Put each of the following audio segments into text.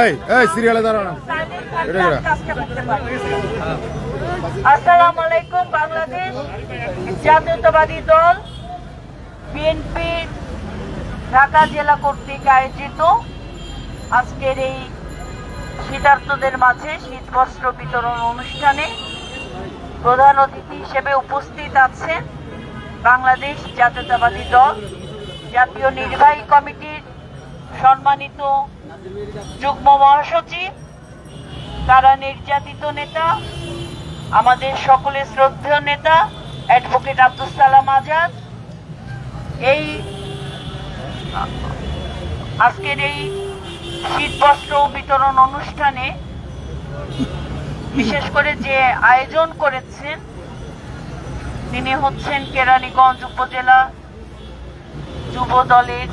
এই এই, সিরিয়ালে দাঁড়াও না। আসসালামু আলাইকুম বাংলাদেশ জাতীয়তাবাদী দল বিএনপি ঢাকা জেলা কর্তৃক আয়োজিত আজকের এই শীতার্থদের মাঝে শীত বস্ত্র বিতরণ অনুষ্ঠানে প্রধান অতিথি হিসেবে উপস্থিত আছেন বাংলাদেশ জাতীয়তাবাদী দল, জাতীয় নির্বাহী কমিটির সম্মানিত যুগ্ম মহাসচিব, তারা নির্যাতিত নেতা, আমাদের সকলের শ্রদ্ধেয় নেতা, অ্যাডভোকেট আব্দুল সালাম আজাদ। এই, আজকের এই শীতবস্ত্র বিতরণ অনুষ্ঠানে বিশেষ করে যে আয়োজন করেছেন, তিনি হচ্ছেন কেরানীগঞ্জ উপজেলা যুব দলের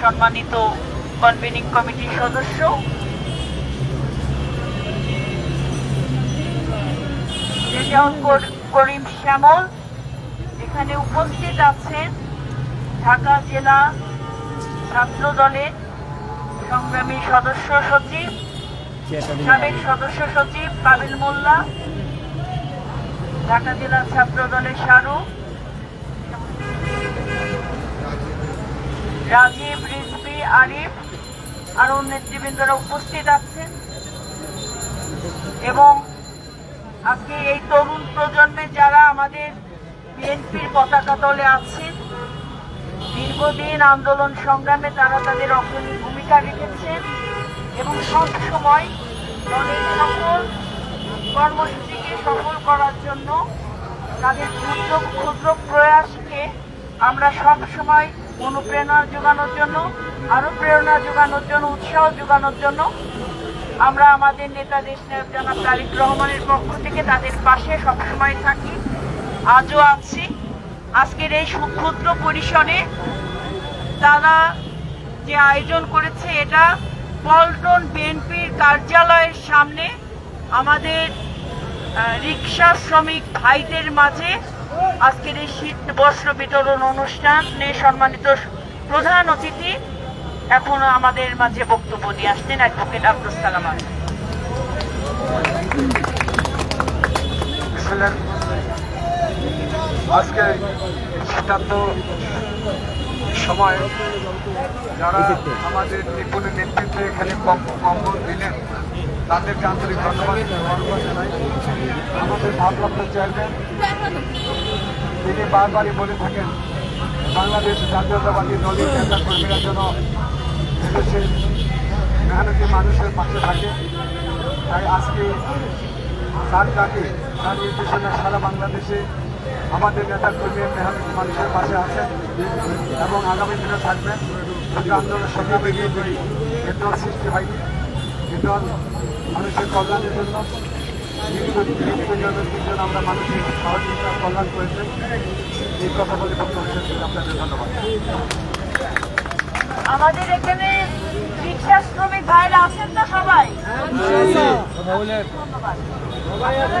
সম্মানিত কনভেনিং কমিটির সদস্য। করিম শ্যামল, এখানে উপস্থিত আছেন ঢাকা জেলা ছাত্র দলের সংগ্রামী সদস্য সচিব সাবেক সদস্য সচিব কাবিল মোল্লা, ঢাকা জেলা ছাত্র দলের শাহরুখ রাজীব রিজভি আরিফ আরও নেতৃবৃন্দরা উপস্থিত আছেন। এবং আজকে এই তরুণ প্রজন্মে যারা আমাদের বিএনপির পতাকা তলে আছেন, দীর্ঘদিন আন্দোলন সংগ্রামে তারা তাদের অগ্রণী ভূমিকা রেখেছেন এবং সব সময় দলের সকল কর্মসূচিকে সফল করার জন্য তাদের ক্ষুদ্র ক্ষুদ্র প্রয়াসকে আমরা সব সময় অনুপ্রেরণা যোগানোর জন্য, আরও প্রেরণা যোগানোর জন্য, উৎসাহ যোগানোর জন্য, আমরা আমাদের নেতা দেশ জনাব, তারিক রহমানের পক্ষ থেকে তাদের পাশে সবসময় থাকি। আজও আছি। আজকের এই সুক্ষুদ্র পরিসরে তারা যে আয়োজন করেছে, এটা পল্টন বিএনপির কার্যালয়ের সামনে আমাদের রিক্সা শ্রমিক ভাইদের মাঝে আজকের এই শীত বস্ত্র বিতরণ অনুষ্ঠানে সম্মানিত প্রধান অতিথি এখনও আমাদের মাঝে বক্তব্য নিয়ে আসছেন অ্যাডভোকেট আব্দুল সালাম আজকে শীতার্থ সময় যারা আমাদের নিপুণের নেতৃত্বে এখানে কম- কম্বল দিলেন, তাদেরকে আন্তরিক ধন্যবাদ আমাদের ভারপ্রাপ্ত চেয়ারম্যান তিনি বারবারই বলে থাকেন, বাংলাদেশ জাতীয়তাবাদী দলের নেতা কর্মীরা যেন এদেশের মেহনতি মানুষের পাশে থাকে। তাই আজকে তার ডাকে তার নির্দেশনা সারা বাংলাদেশে আমাদের নেতা কর্মী মেহনত মানুষের পাশে আছেন এবং আগামী দিনে থাকবেন। আন্দোলনের সঙ্গে বেরিয়ে করি এ সৃষ্টি হয়নি। এ মানুষের কল্যাণের জন্য দীর্ঘ আমরা মানুষের সহযোগিতা কল্যাণ করেছেন এই কথা বলে বক্তব্য শেষ করছি। আপনাদের ধন্যবাদ আমাদের এখানে রিক্সা শ্রমিক ভাইরা আছেন তো সবাই ধন্যবাদ আপনারা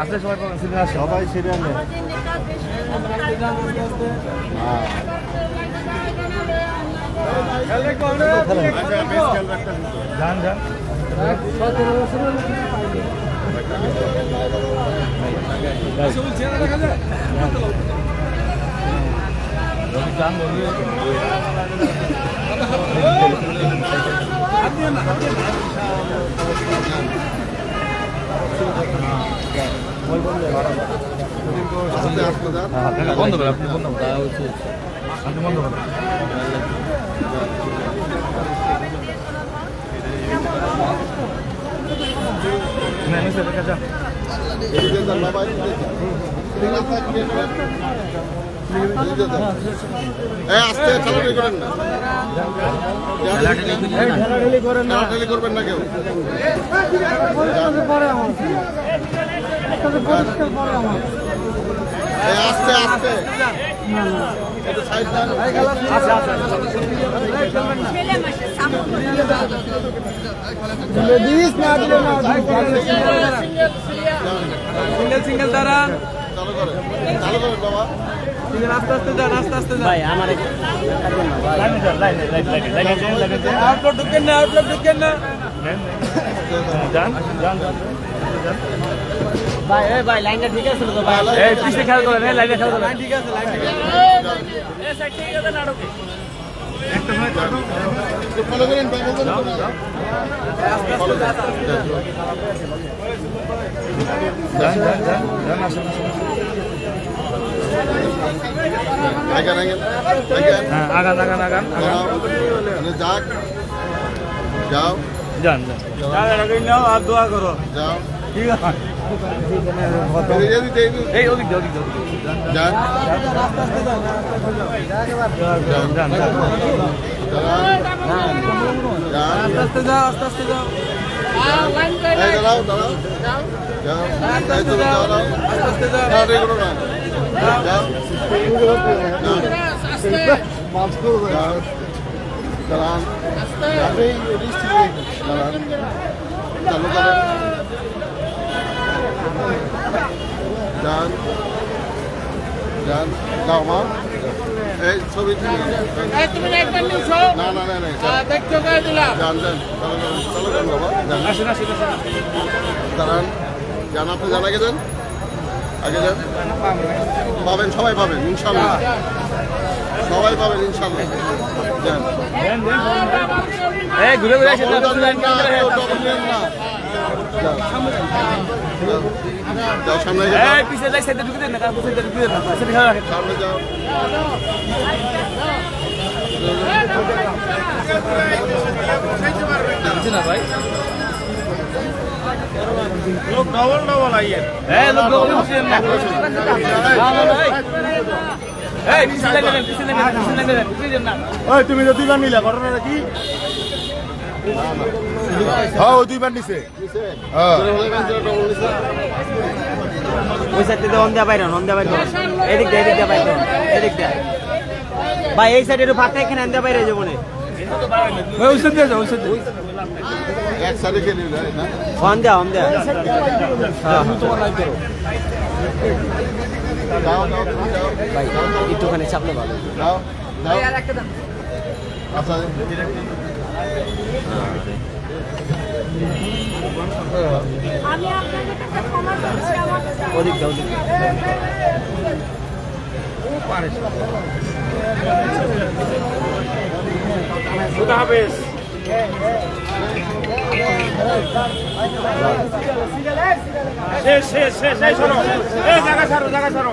আস্তে সবাই পাবেন, সিধা সবাই সিরিয়ালে। যান যান। যান বন্ধ করে আপনি বন্ধ আপনি বন্ধ করেন। না করবেন না কেউ আস্তে আস্তে সিঙ্গেল সিঙ্গেল দাঁড়ান চালু করেন চালু করেন বাবা আস্তে আস্তে যান আস্তে আস্তে ভাই আমার আউটলোড ঢুকেন না আউটলোড ঢুকেন না। ভাই এই ভাই লাইনটা ঠিক আছে তো ভাই? এই পিছে খেয়াল করেন এই লাইনে খেয়াল করেন। লাইন ঠিক আছে লাইন ঠিক আছে। ফলো করেন ফলো করেন। ফলো করেন আগান আগান আগান হ্যাঁ আগান আগান আগান দাঁড়াও মানে যাক। যাও। যান নাও আর দোয়া করো। যাও। ঠিক আছে। এই ওদিক ওদিক। যান। যান যান যান। আস্তে যাও আস্তে আস্তে যাও। দাঁড়াও দাঁড়াও। যাও। আস্তে আস্তে যাও করো না যাও যান যান যাও মা এই ছবি না না না না যান আপনি যান আগে যান আগে যান। পাবেন সবাই পাবেন ইনশাল্লাহ। সবাই পাবেন ইনশাল্লাহ। যান। ঘুরে ঘুরে সামনে যাও। না কারণ তুমি তো দুইবার নিলে ঘটনাটা কি? হ্যাঁ দুইবার নিছে। হ্যাঁ। ওই সাইড থেকে অন দেয়া বাইরে অন বাইরে এদিক দিয়ে এদিক দিয়ে বাইরে এদিক দিয়ে। ভাই এই সাইডে একটু ফাঁকা এখানে আনতে বাইরে যাব না। অন দেয়া হ্যাঁ যাও যাও তুমি যাও ভাই একটুখানি চাপলে ভালো আচ্ছা। আমি আপনাদের কাছে ক্ষমা চাচ্ছি আমার ওদিক দিয়ে ওদিক দিয়ে খুদা হাফেজ শেষ শেষ শেষ এই সরো। এই জায়গা সরো জায়গা সরো।